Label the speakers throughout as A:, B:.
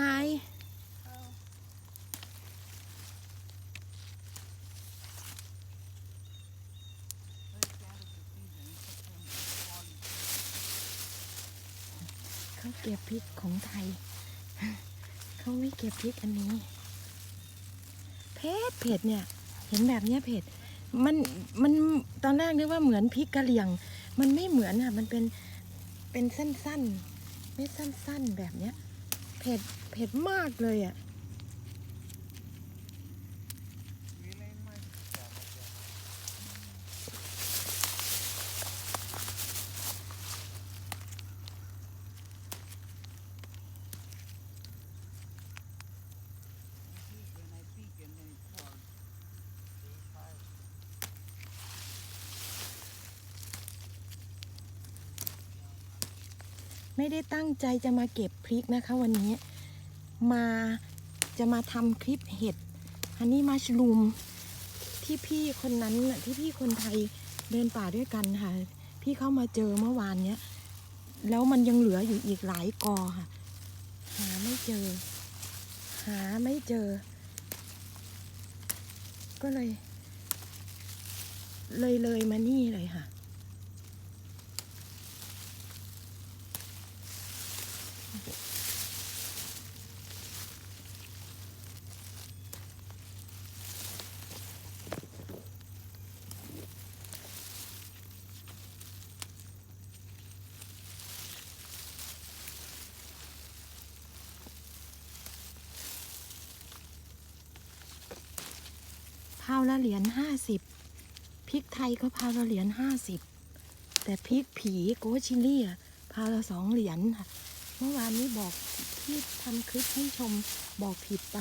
A: Hi เขาเก็บพริกของไทย เขาไม่เก็บพริกอันนี้ เผ็ดเผ็ดเนี่ย เห็นแบบเนี้ยเผ็ดมันมันตอนแรกนึกว่าเหมือนพริกกะเหรี่ยง มันไม่เหมือนอะ มันเป็นเป็นสั้นๆเม็ดสั้นๆแบบเนี้ย เผ็ด เผ็ดมากเลยอะ ไม่ได้ตั้งใจจะมาเก็บพริกนะคะ วันนี้มาจะมาทำคลิปเห็ดฮันนี่มัชลูมที่พี่คนนั้นน่ะที่พี่คนไทยเดินป่าด้วยกันค่ะ พี่เข้ามาเจอเมื่อวานเนี้ย แล้วมันยังเหลืออยู่อีกหลายกอค่ะ หาไม่เจอ หาไม่เจอ ก็เลย เลยเลยมานี่เลยค่ะ พาวละเหรียญห้าสิบพริกไทยก็พาวละเหรียญห้าสิบแต่พริกผีโกชิลี่อะพาวละสองเหรียญค่ะเมื่อวานนี้บอกที่ทำคลิปให้ชมบอกผิดไป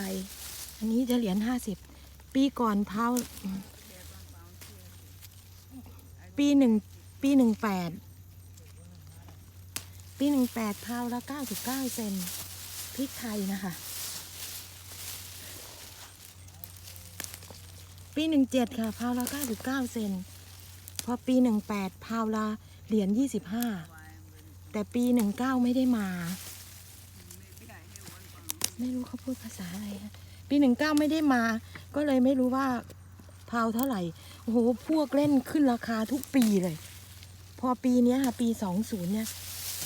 A: อันนี้จะเหรียญห้าสิบปีก่อนพาวปีหนึ่งปีหนึ่งแปดปีหนึ่งแปดพาวละเก้าสิบเก้าเซนพริกไทยนะคะ ปีหนึ่งเจ็ดค่ะพาวละเก้าสิบเก้าเซนพอปีหนึ่งแปดพาวละเหรียญยี่สิบห้าแต่ปีหนึ่งเก้าไม่ได้มา ไม่รู้เขาพูดภาษาอะไรฮะปีหนึ่งเก้าไม่ได้มา ก็เลยไม่รู้ว่าพาวเท่าไหร่โอ้โหพวกเล่นขึ้นราคาทุกปีเลย พอปีเนี้ยค่ะปีสองศูนย์เนี่ย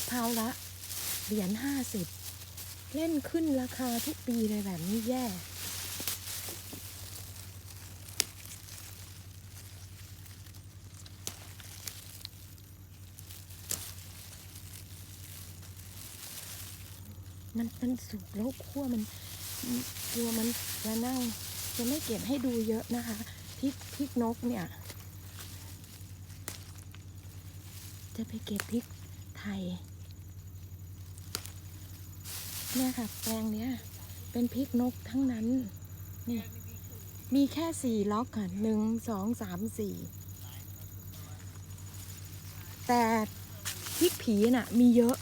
A: พาวละเหรียญห้าสิบเล่นขึ้นราคาทุกปีเลยแบบนี้แย่ มันมันสุกแล้วขั้วมันกลัวมันจะเน่าจะไม่เก็บให้ดูเยอะนะคะพริกพริกนกเนี่ย จะไปเก็บพริกไทยเนี่ยค่ะแปลงเนี้ยเป็นพริกนกทั้งนั้นนี่มีแค่สี่ล็อกค่ะหนึ่งสองสามสี่แต่พริกผีน่ะ มีเยอะ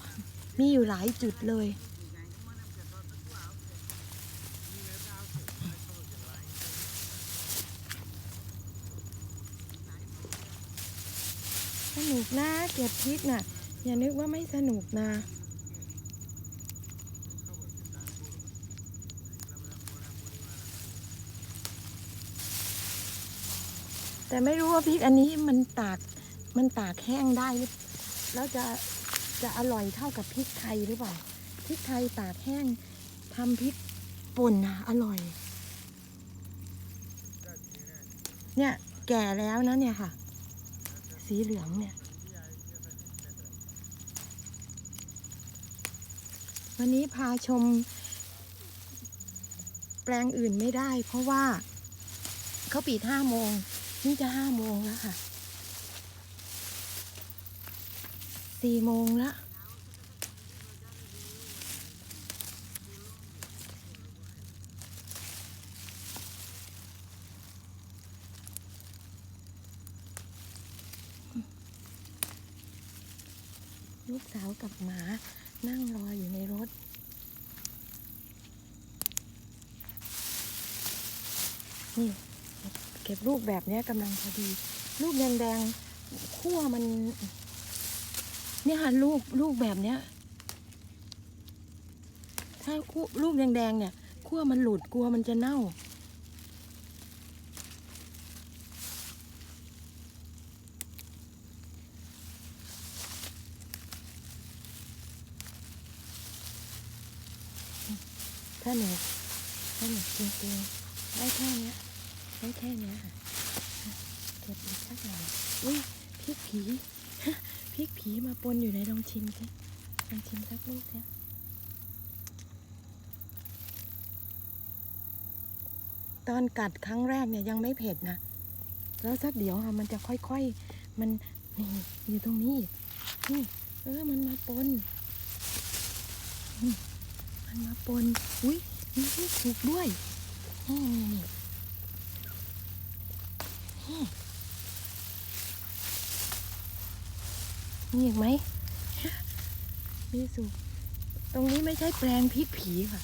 A: มีอยู่หลายจุดเลย สนุกนะเก็บพริกน่ะ อย่านึกว่าไม่สนุกนะแต่ไม่รู้ว่าพริกอันนี้มันตากมันตากแห้งได้หรือแล้วจะจะอร่อยเท่ากับพริกไทยหรือเปล่าพริกไทยตากแห้งทำพริกป่นนะอร่อย เนี่ยแก่แล้วนะเนี่ยค่ะ สีเหลืองเนี่ย วันนี้พาชม แปลงอื่นไม่ได้ เพราะว่าเขาปิดห้าโมง นี่จะห้าโมงแล้วค่ะสี่โมงแล้ว ลูกสาวกับหมานั่งรออยู่ในรถ นี่เก็บลูกแบบนี้กำลังพอดีลูกแดงๆขั้วมัน เนี่ยค่ะลูกลูกแบบเนี้ย ถ้าคั่วลูกแดงๆเนี่ยคั่วมันหลุดกลัวมันจะเน่า ถ้าหนูถ้าหนูจริงๆได้แค่เนี้ยได้แค่เนี้ยค่ะเก็บอีกสักหน่อยอุ้ยพริกผีพริกผีมาปนอยู่ในลองชิมสิลองชิมสักลูกเนี่ยตอนกัดครั้งแรกเนี่ยยังไม่เผ็ดนะ แล้วสักเดี๋ยวค่ะมันจะค่อยๆ มันนี่อยู่ตรงนี้อีกนี่เออ มันมาปน มันมาปน อุ้ยมีลูกสุกด้วยนี่นี่นี่นี่อีกไหมมีสุก ตรงนี้ไม่ใช่แปลงพริกผีค่ะ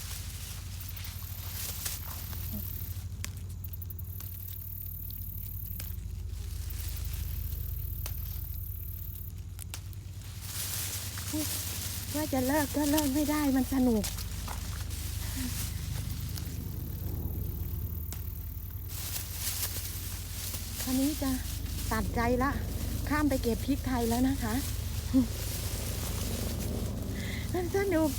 A: ว่าจะเลิกก็เลิกไม่ได้มันสนุก คราวนี้ จะตัดใจละ ข้ามไปเก็บพริกไทยแล้วนะคะมันสนุก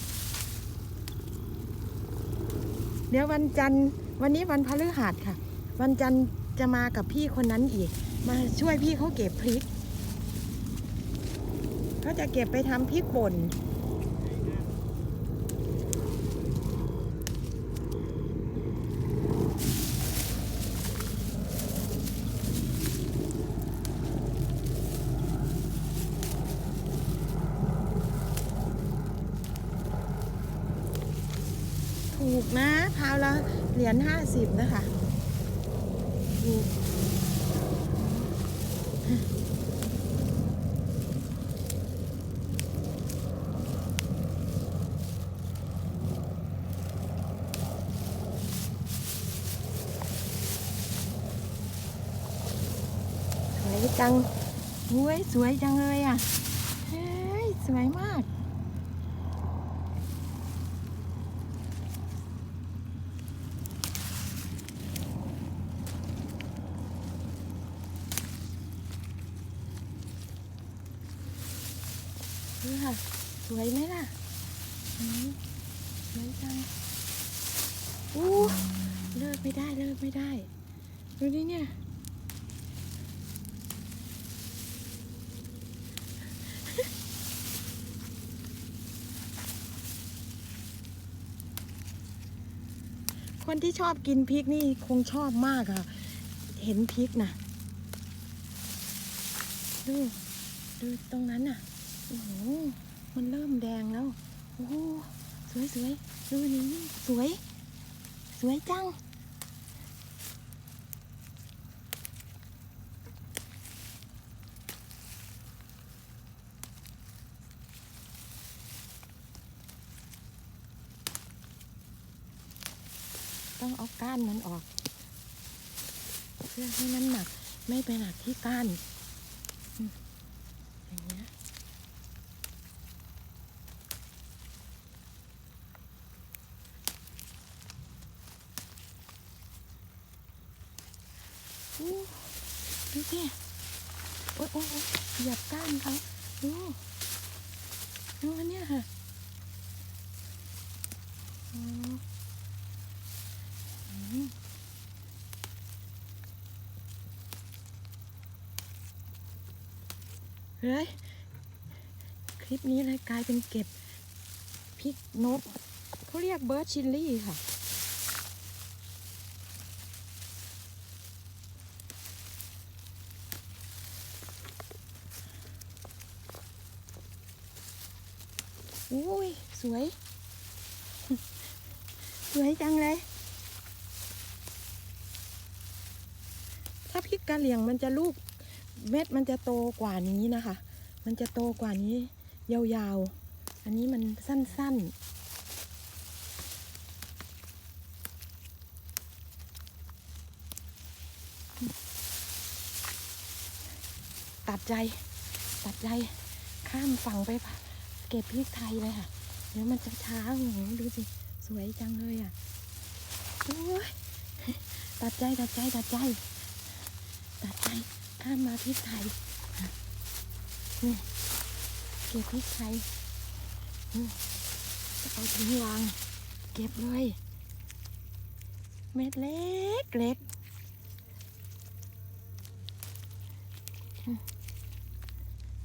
A: เดี๋ยววันจันทร์วันนี้วันพฤหัสค่ะ วันจันทร์จะมากับพี่คนนั้นอีก มาช่วยพี่เขาเก็บพริกเขาจะเก็บไปทำพริกป่น ถูกนะพาวละเหรียญห้าสิบนะคะถูกสวยจังโอ้ยสวยจังเลยอะ เฮ้ย สวยมาก นี่ค่ะ สวยไหมล่ะสวยจังอู้เลิกไม่ได้เลิกไม่ได้ ดูดิเนี่ยคนที่ชอบกินพริกนี่คงชอบมากอะเห็นพริกนะดู ดูตรงนั้นน่ะ อ้โหมันเริ่มแดงแล้ว โอ้สวยสวยดูนี่นี่สวย สวยจัง ต้องเอาก้านมันออก เพื่อให้น้ำหนักไม่ไปหนักที่ก้านอืมอย่างเงี้ย อู้ ดูสิโอ๊ยโอ๊ยโอ๊ยเหยียบก้านเขาดูดูอันเนี้ยค่ะเฮ้ยคลิปนี้เลยกลายเป็นเก็บพริกนกเขาเรียกเบิร์ดชิลลี่ค่ะ อุ้ยสวย สวยจังเลย ถ้าพริกกะเหรี่ยงมันจะลูกเม็ดมันจะโตกว่านี้นะคะ มันจะโตกว่านี้ ยาวๆ อันนี้มันสั้นๆตัดใจ ตัดใจ ข้ามฝั่งไป เก็บพริกไทยเลยค่ะ เดี๋ยวมันจะช้าโอ้โหดูสิ สวยจังเลยอะโอ้ยตัดใจตัดใจตัดใจตัดใจข้ามมาพริกไทยนี่เก็บพริกไทยจะเอาถุงวาง เก็บเลย เม็ดเล็กเล็ก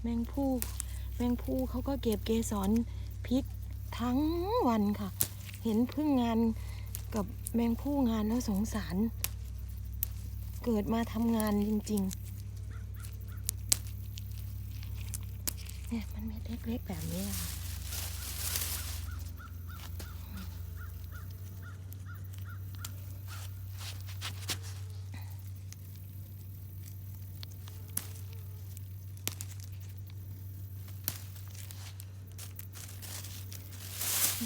A: แมงผู้ แมงผู้เขาก็เก็บเกสรพริกทั้งวันค่ะ เห็นพึ่งงานกับแมงผู้งานแล้วสงสาร เกิดมาทำงานจริง ๆ เนี่ยมันเม็ดเล็กๆแบบนี้ค่ะ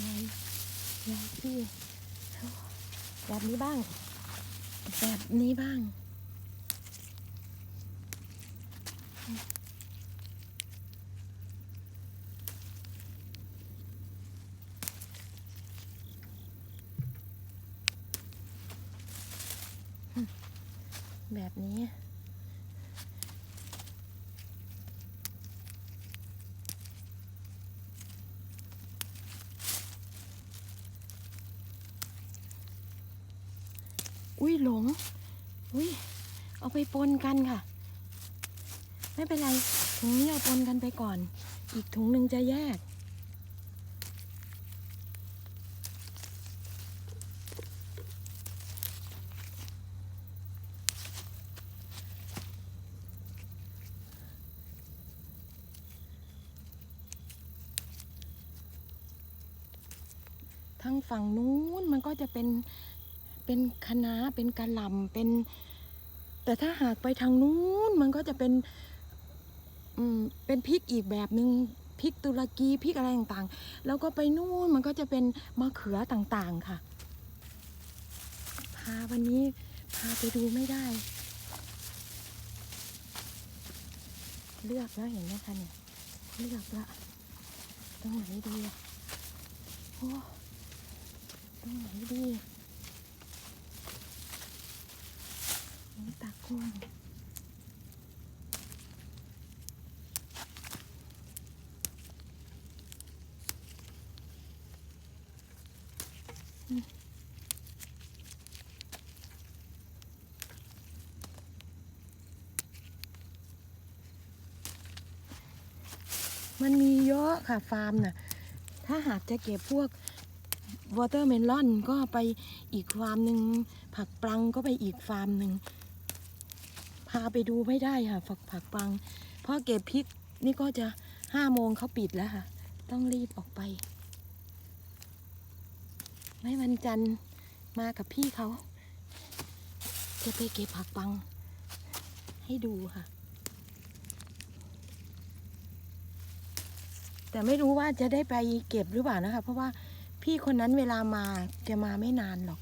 A: ยาย ยายพี่แบบนี้บ้าง แบบนี้บ้าง แบบนี้ อุ้ยหลง อุ้ยเอาไปปนกันค่ะ ไม่เป็นไร ถุงนี้เอาปนกันไปก่อน อีกถุงหนึ่งจะแยก ทั้งฝั่งนู้นมันก็จะเป็น เป็นคะน้าเป็นกะหล่ำเป็น แต่ถ้าหากไปทางนู้นมันก็จะเป็นอืมเป็นพริกอีกแบบหนึ่งพริกตุรกีพริกอะไรต่างๆ แล้วก็ไปนู่นมันก็จะเป็นมะเขือต่างๆค่ะ พาวันนี้พาไปดูไม่ได้ เลือกแล้วเห็นไหมคะเนี่ยเลือกละตรงไหนดีอะโอ้ตรงไหนดี นี่ตากล้อืมมันมีเยอะค่ะฟาร์มน่ะ ถ้าหากจะเก็บพวกวอเตอร์เมลอนก็ไปอีกฟาร์มหนึ่ง ผักปลังก็ไปอีกฟาร์มหนึ่ง พาไปดูไม่ได้ค่ะฝักผักปัง เพราะเก็บพริกนี่ก็จะห้าโมงเขาปิดแล้วค่ะ ต้องรีบออกไป ไม่วันจันทร์มากับพี่เขา จะไปเก็บผักปัง ให้ดูค่ะ แต่ไม่รู้ว่าจะได้ไปเก็บหรือเปล่านะคะ เพราะว่าพี่คนนั้นเวลามาแกมาไม่นานหรอก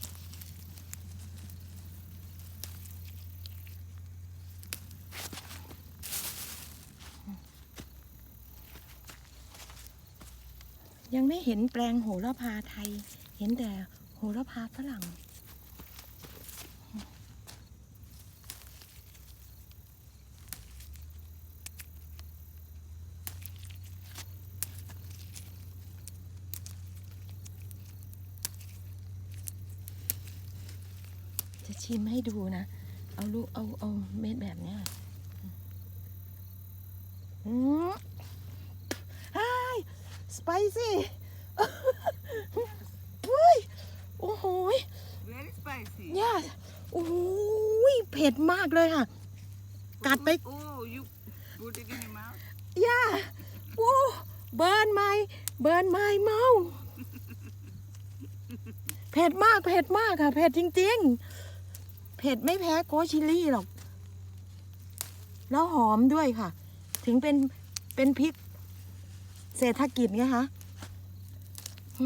A: ยังไม่เห็นแปลงโหระพาไทย เห็นแต่โหระพาฝรั่ง จะชิมให้ดูนะ เอาลูกเอาเอาเม็ดแบบเนี้ยอืม สไปซี่เฮ้ยโอ้โหย
B: Very spicy.
A: ย่าโอ้โหยเผ็ดมากเลยค่ะ กัดไป
B: Oh, you put it in your mouth?
A: ย่าโอ้เบิร์นไม้เบิร์นไม้เมาเผ็ดมากเผ็ดมากค่ะเผ็ดจริง ๆ เผ็ดไม่แพ้โกชิลลี่หรอก แล้วหอมด้วยค่ะ ถึงเป็นเป็นพริก เศรษฐกิจไงคะหืมหู เ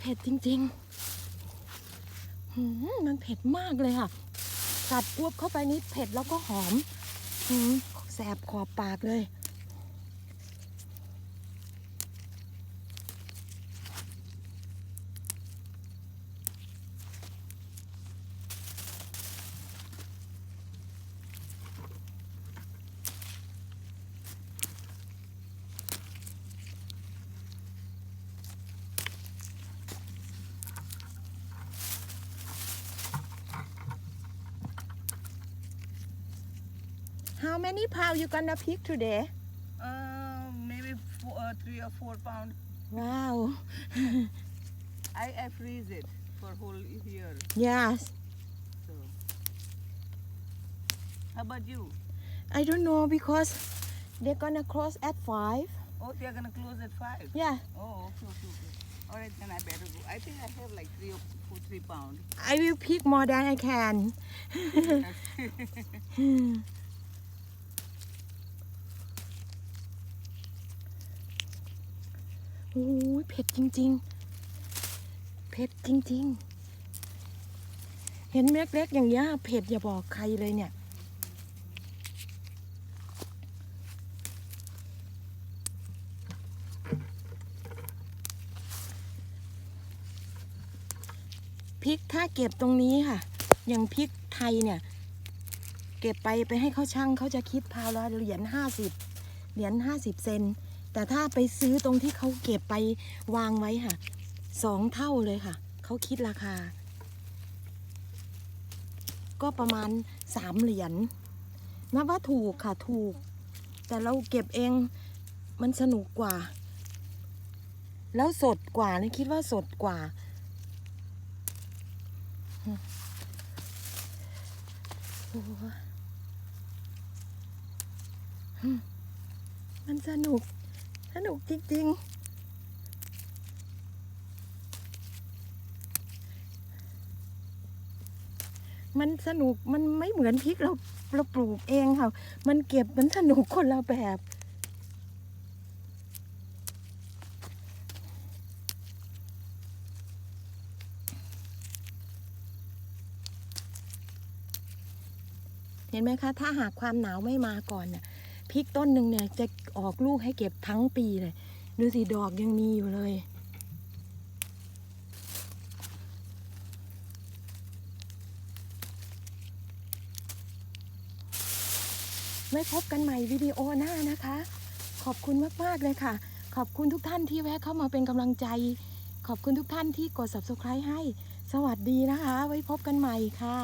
A: ผ็ดจริงๆมันเผ็ดมากเลยค่ะ กัดอ้วบเข้าไปนิดเผ็ดแล้วก็หอมหืมแสบขอบปากเลย how many pound you gonna pick today
B: Uh, maybe four, uh, three or four pound.
A: wow
B: I, I freeze it for whole year.
A: yes
B: So. How about you?
A: I don't know because they're gonna close at five.
B: Oh, they're gonna close at five.
A: yeah
B: Oh, okay, okay, okay. All right, then I better go. I think I have like three or four, three pound.
A: I will pick more than I can โอ้ยเผ็ดจริง ๆ เผ็ดจริง ๆ เห็นเม็ดเล็กอย่างเงี้ยเผ็ดอย่าบอกใครเลยเนี่ย พริกถ้าเก็บตรงนี้ค่ะ อย่างพริกไทยเนี่ย เก็บไปไปให้เขาช่างเขาจะคิดพาวละเหรียญห้าสิบเหรียญห้าสิบเซน แต่ถ้าไปซื้อตรงที่เขาเก็บไปวางไว้ค่ะสองเท่าเลยค่ะ เขาคิดราคา ก็ประมาณสามเหรียญนับว่าถูกค่ะถูก แต่เราเก็บเองมันสนุกกว่า แล้วสดกว่านี่คิดว่าสดกว่าโอ้ยอืมมันสนุก สนุกจริงๆ มันสนุกมันไม่เหมือนพริกเราเราปลูกเองค่ะ มันเก็บมันสนุกคนละแบบเห็นไหมคะ ถ้าหากความหนาวไม่มาก่อนเนี่ย พริกต้นหนึ่งเนี่ยจะออกลูกให้เก็บทั้งปีเลย ดูสิดอกยังมีอยู่เลยไม่พบกันใหม่วิดีโอหน้านะคะ ขอบคุณมากๆเลยค่ะ ขอบคุณทุกท่านที่แวะเข้ามาเป็นกำลังใจ ขอบคุณทุกท่านที่กด subscribe ให้ สวัสดีนะคะ ไว้พบกันใหม่ค่ะ